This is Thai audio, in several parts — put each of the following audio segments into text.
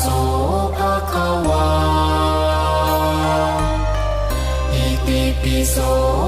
So pakawa piso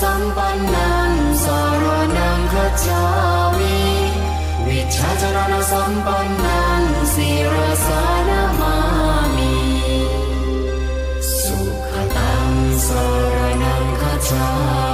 사람반난 서로난 거차위 위차절하나 선반난 시로사나마미 수카당 서로난 거차위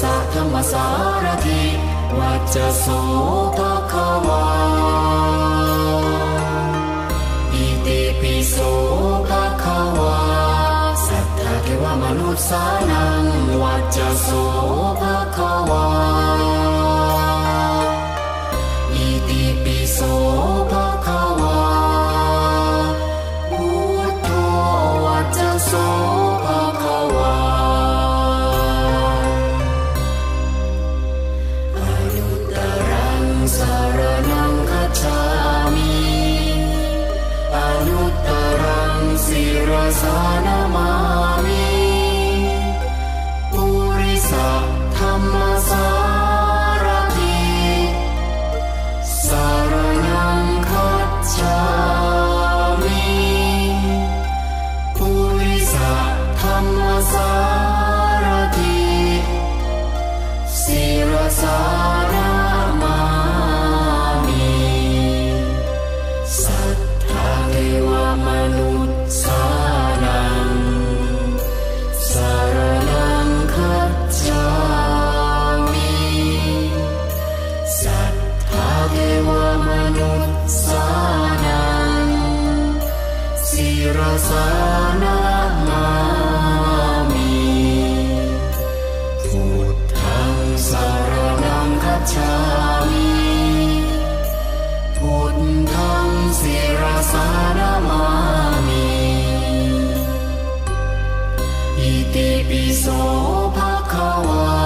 สะธรรมสารทิวัจโสภควาอิติปิโสภควาสัทธาเทวมนุษย์สานังวัจโส 이때 비소 바카와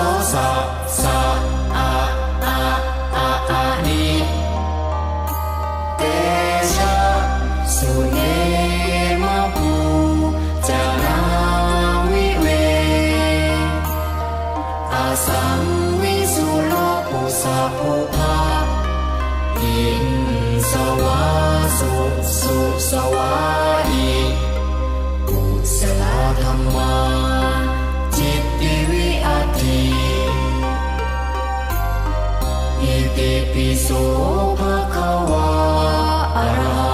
sans ça. อิติปิโสภะคะวาอะระหะ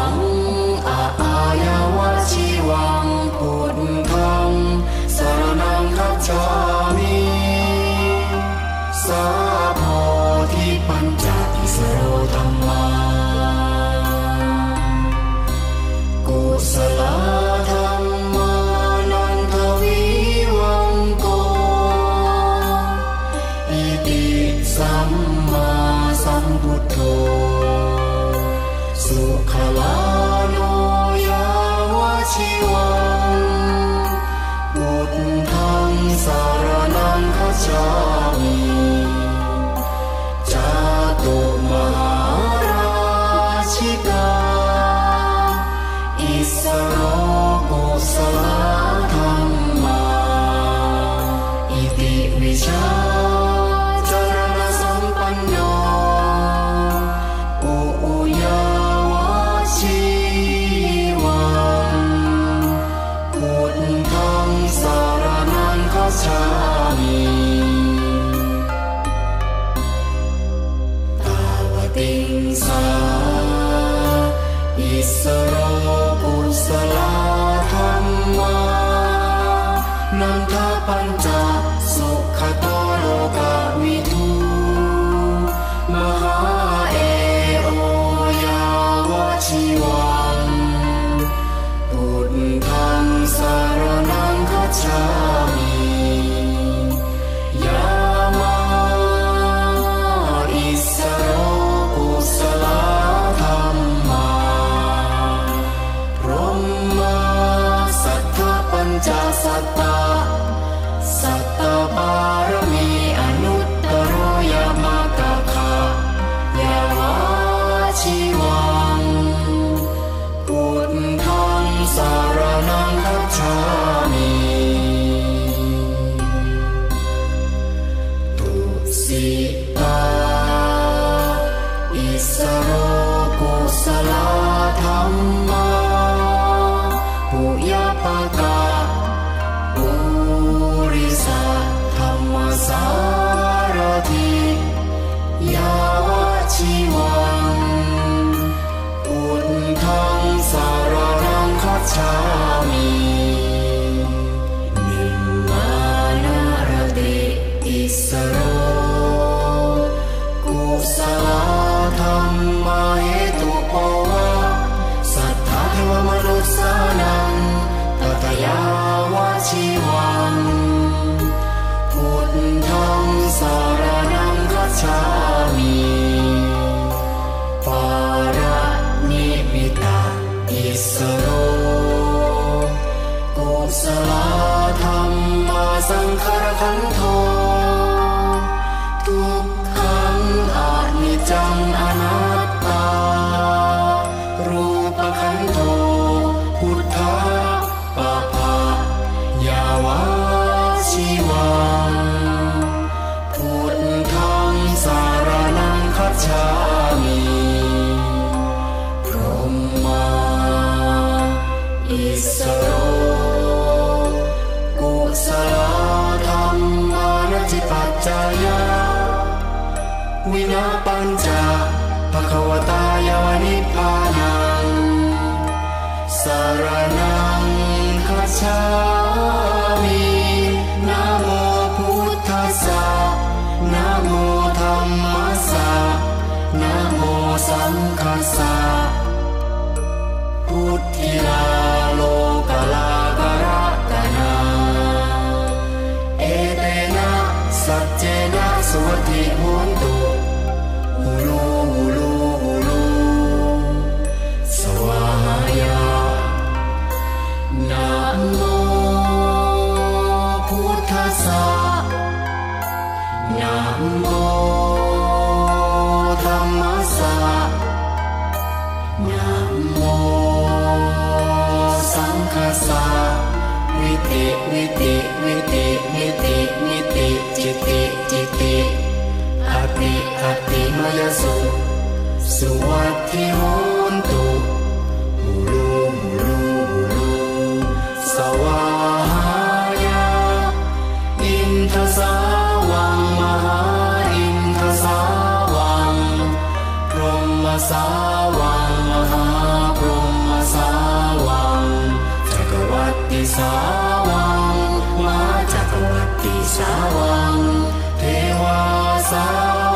quang thế hoa sao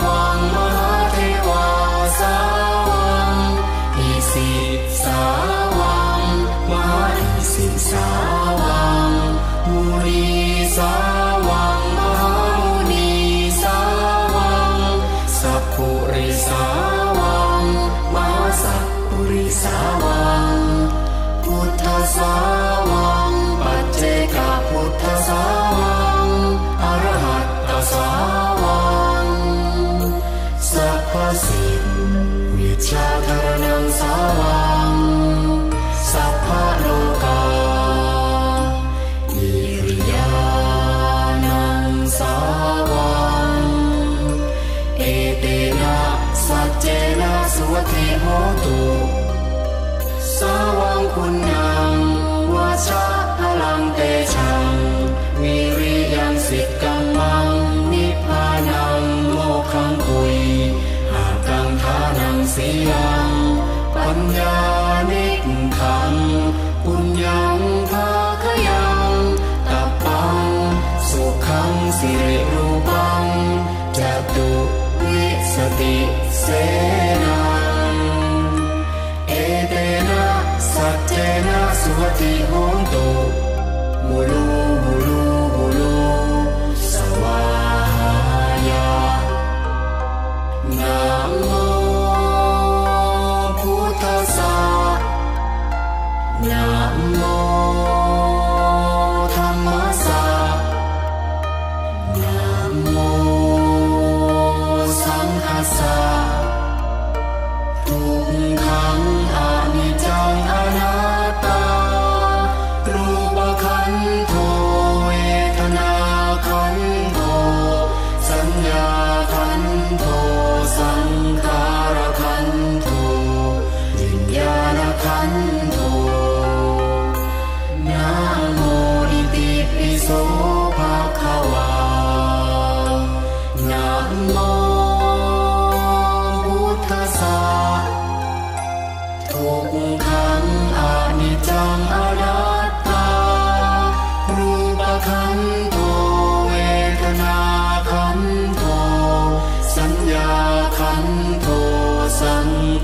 สิ้นวิชาธรนังสาวังสัพพะโลกาอิริยานังสาวังเอเตนะสัจเจนะสุวเทโหตุสาวังคุณ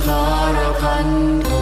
卡拉坎。